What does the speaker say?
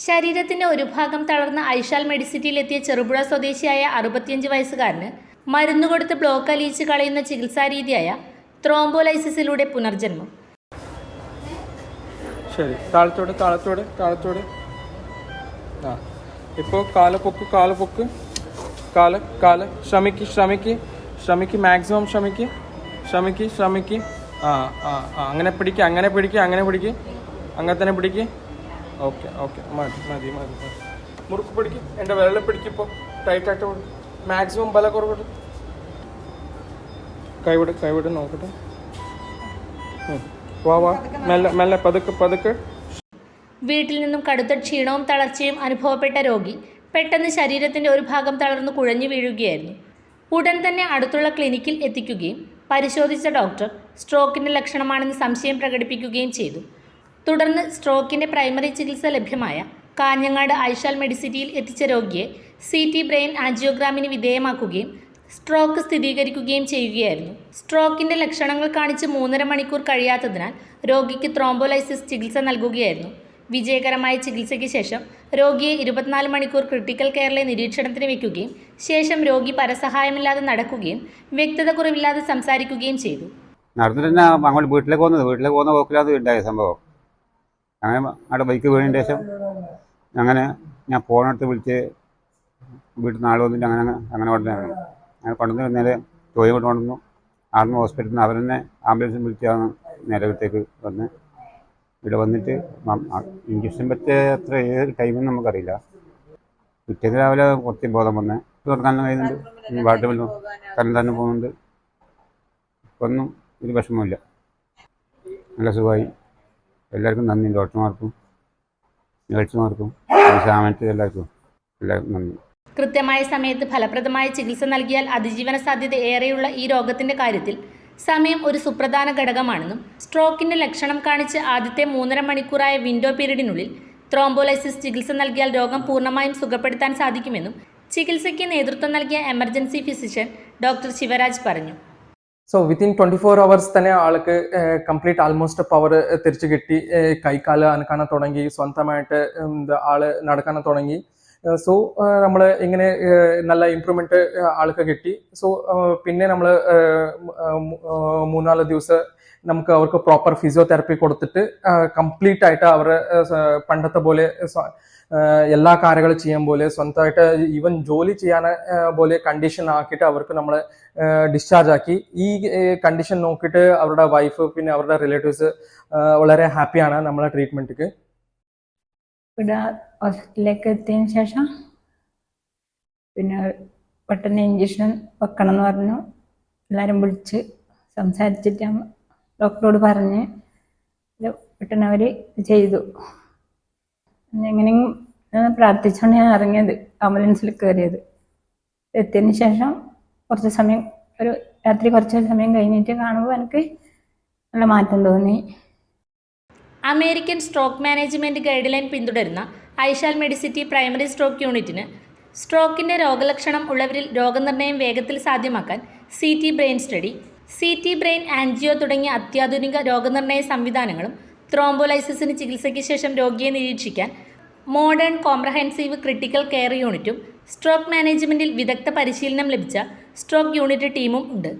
ശരീരത്തിന്റെ ഒരു ഭാഗം തളർന്ന ഐഷാൽ മെഡിസിറ്റിയിലെത്തിയ ചെറുപുഴ സ്വദേശിയായ അറുപത്തിയഞ്ച് വയസ്സുകാരന് മരുന്ന് കൊടുത്ത് ബ്ലോക്ക് അലിയിച്ച് കളയുന്ന ചികിത്സാ രീതിയായ ത്രോംബോലൈസിസിലൂടെ പുനർജന്മം. ശരി. താഴത്തോട് താഴത്തോട് താഴത്തോട്. ആ. ഇപ്പോൾ കാല പൊക്ക് കാല പൊക്ക്. കാല കാല. ശ്രമിക്ക് ശ്രമിക്ക്. ശ്രമിക്ക് മാക്സിമം ശ്രമിക്ക്. ശ്രമിക്ക് ശ്രമിക്ക്. ആ ആ. അങ്ങനെ പിടിക്ക് അങ്ങനെ പിടിക്ക് അങ്ങനെ പിടിക്ക്. അങ്ങനെ തന്നെ പിടിക്ക്. Okay okay. മതി മതി മതി മുറുക്ക് പിടിക്ക്. എന്റെ വെള്ളം പിടിക്കിപ്പോൾ ടൈറ്റായിട്ട് വിടും മാക്സിമം ബല കുറവിടും കൈവിട് കൈവിട് നോക്കട്ടെ. വാ വാ. മെല്ലെ മെല്ലെ പതുക്കെ പതുക്കെ. വീട്ടിൽ നിന്നും കടുത്ത ക്ഷീണവും തളർച്ചയും അനുഭവപ്പെട്ട രോഗി പെട്ടെന്ന് ശരീരത്തിന്റെ ഒരു ഭാഗം തളർന്നു കുഴഞ്ഞു വീഴുകയായിരുന്നു. ഉടൻ തന്നെ അടുത്തുള്ള ക്ലിനിക്കിൽ എത്തിക്കുകയും പരിശോധിച്ച ഡോക്ടർ സ്ട്രോക്കിന്റെ ലക്ഷണമാണെന്ന് സംശയം പ്രകടിപ്പിക്കുകയും ചെയ്തു. തുടർന്ന് സ്ട്രോക്കിന്റെ പ്രൈമറി ചികിത്സ ലഭ്യമായ കാഞ്ഞങ്ങാട് ഐഷാൽ മെഡിസിറ്റിയിൽ എത്തിച്ച രോഗിയെ സി ടി ബ്രെയിൻ ആൻജിയോഗ്രാമിന് വിധേയമാക്കുകയും സ്ട്രോക്ക് സ്ഥിരീകരിക്കുകയും ചെയ്യുകയായിരുന്നു. സ്ട്രോക്കിന്റെ ലക്ഷണങ്ങൾ കാണിച്ച് മൂന്നര മണിക്കൂർ കഴിയാത്തതിനാൽ രോഗിക്ക് ത്രോംബോലൈസിസ് ചികിത്സ നൽകുകയായിരുന്നു. വിജയകരമായ ചികിത്സയ്ക്ക് ശേഷം രോഗിയെ ഇരുപത്തിനാല് മണിക്കൂർ ക്രിട്ടിക്കൽ കെയറിലെ നിരീക്ഷണത്തിന് വയ്ക്കുകയും ശേഷം രോഗി പരസഹായമില്ലാതെ നടക്കുകയും വ്യക്തത കുറവില്ലാതെ സംസാരിക്കുകയും ചെയ്തു. നടന്നിട്ട് അങ്ങോട്ട് വീട്ടിലേക്ക് പോകുന്നത് വീട്ടിലേക്ക് പോകുന്ന പോക്കിലാണ് ഉണ്ടായ സംഭവം. അങ്ങനെ അവിടെ ബൈക്ക് വീണതിന് ശേഷം അങ്ങനെ ഞാൻ ഫോണെടുത്ത് വിളിച്ച് വീട്ടിൽ നിന്ന് ആൾ വന്നിട്ട് അങ്ങനെ അങ്ങനെ ഉടനെ അങ്ങനെ കൊണ്ടുവന്ന് നേരെ ജോലി കൊണ്ട് കൊണ്ടുവന്നു. ആർമി ഹോസ്പിറ്റലിൽ നിന്ന് അവർ തന്നെ ആംബുലൻസ് വിളിച്ചാണ് നേരെ വീട്ടിലേക്ക് വന്ന്. ഇവിടെ വന്നിട്ട് ഇഞ്ചക്ഷൻ പറ്റിയ ഏത് ടൈമെന്ന് നമുക്കറിയില്ല. പിറ്റേന്ന് രാവിലെ കുറച്ച് ബോധം വന്ന്. തുറക്കാനും കഴിയുന്നുണ്ട്. ബാത്റൂമിൽ കറണ്ട് തന്നെ പോകുന്നുണ്ട്. ഒന്നും ഒരു വിഷമമില്ല നല്ല സുഖമായി. എല്ലാവർക്കും നന്ദി. ഡോക്ടർമാർക്കും നേഴ്സുമാർക്കും സാമനത്തിൽ എല്ലാവർക്കും എല്ലാവർക്കും നന്ദി. കൃത്യമായ സമയത്ത് ഫലപ്രദമായ ചികിത്സ നൽകിയാൽ അതിജീവന സാധ്യത ഏറെയുള്ള ഈ രോഗത്തിന്റെ കാര്യത്തിൽ സമയം ഒരു സുപ്രധാന ഘടകമാണെന്നും സ്ട്രോക്കിന്റെ ലക്ഷണം കാണിച്ച് ആദ്യത്തെ മൂന്നര മണിക്കൂറായ വിൻഡോ പീരീഡിനുള്ളിൽ ത്രോംബോലൈസിസ് ചികിത്സ നൽകിയാൽ രോഗം പൂർണമായും സുഖപ്പെടുത്താൻ സാധിക്കുമെന്നും ചികിത്സയ്ക്ക് നേതൃത്വം നൽകിയ എമർജൻസി ഫിസിഷ്യൻ ഡോക്ടർ ശിവരാജ് പറഞ്ഞു. so within twenty four hours തന്നെ ആൾക്ക് കംപ്ലീറ്റ് ആൾമോസ്റ്റ് പവർ തിരിച്ചു കിട്ടി ഏഹ് കൈക്കാല് അനക്കാനെ തുടങ്ങി സ്വന്തമായിട്ട് എന്താ ആള് നടക്കാനെ തുടങ്ങി സോ നമ്മൾ ഇങ്ങനെ നല്ല ഇമ്പ്രൂവ്മെന്റ് ആൾക്ക് കിട്ടി. സോ പിന്നെ നമ്മൾ മൂന്നാൽ ദിവസം നമുക്ക് അവർക്ക് പ്രോപ്പർ ഫിസിയോതെറപ്പി കൊടുത്തിട്ട് കംപ്ലീറ്റ് ആയിട്ട് അവർ പണ്ടത്തെ പോലെ എല്ലാ കാര്യങ്ങളും ചെയ്യാൻ പോലെ സ്വന്തമായിട്ട് ഈവൻ ജോലി ചെയ്യാൻ പോലെ കണ്ടീഷൻ ആക്കിയിട്ട് അവർക്ക് നമ്മൾ ഡിസ്ചാർജ് ആക്കി. ഈ കണ്ടീഷൻ നോക്കിയിട്ട് അവരുടെ വൈഫ് പിന്നെ അവരുടെ റിലേറ്റീവ്സ് വളരെ ഹാപ്പിയാണ് നമ്മളെ ട്രീറ്റ്മെന്റിക്ക് ഹോസ്പിറ്റലിലേക്ക് എത്തിയതിന് ശേഷം പിന്നെ പെട്ടെന്ന് ഇഞ്ചക്ഷൻ വെക്കണം എന്ന് പറഞ്ഞു. എല്ലാവരും വിളിച്ച് സംസാരിച്ചിട്ട് ഡോക്ടറോട് പറഞ്ഞ് പെട്ടെന്ന് അവർ ചെയ്തു. എങ്ങനെയും പ്രാർത്ഥിച്ചുകൊണ്ട് ഞാൻ ഇറങ്ങിയത് ആംബുലൻസിൽ കയറിയത്. എത്തിയതിന് ശേഷം കുറച്ച് സമയം ഒരു രാത്രി കുറച്ച് സമയം കഴിഞ്ഞിട്ട് കാണുമ്പോൾ എനിക്ക് നല്ല മാറ്റം തോന്നി. American stroke management guideline പിന്തുടരുന്ന ഐഷാൽ മെഡിസിറ്റി പ്രൈമറി സ്ട്രോക്ക് യൂണിറ്റിന് സ്ട്രോക്കിന്റെ രോഗലക്ഷണം ഉള്ളവരിൽ രോഗനിർണയം വേഗത്തിൽ സാധ്യമാക്കാൻ C T brain study C T brain angio തുടങ്ങിയ അത്യാധുനിക രോഗനിർണയ സംവിധാനങ്ങളും ത്രോംബോലൈസിസിന് ചികിത്സയ്ക്ക് ശേഷം രോഗിയെ നിരീക്ഷിക്കാൻ മോഡേൺ കോംപ്രഹെൻസീവ് ക്രിട്ടിക്കൽ കെയർ യൂണിറ്റും സ്ട്രോക്ക് മാനേജ്മെന്റിൽ വിദഗ്ധ പരിശീലനം ലഭിച്ച സ്ട്രോക്ക് യൂണിറ്റ് ടീമും ഉണ്ട്.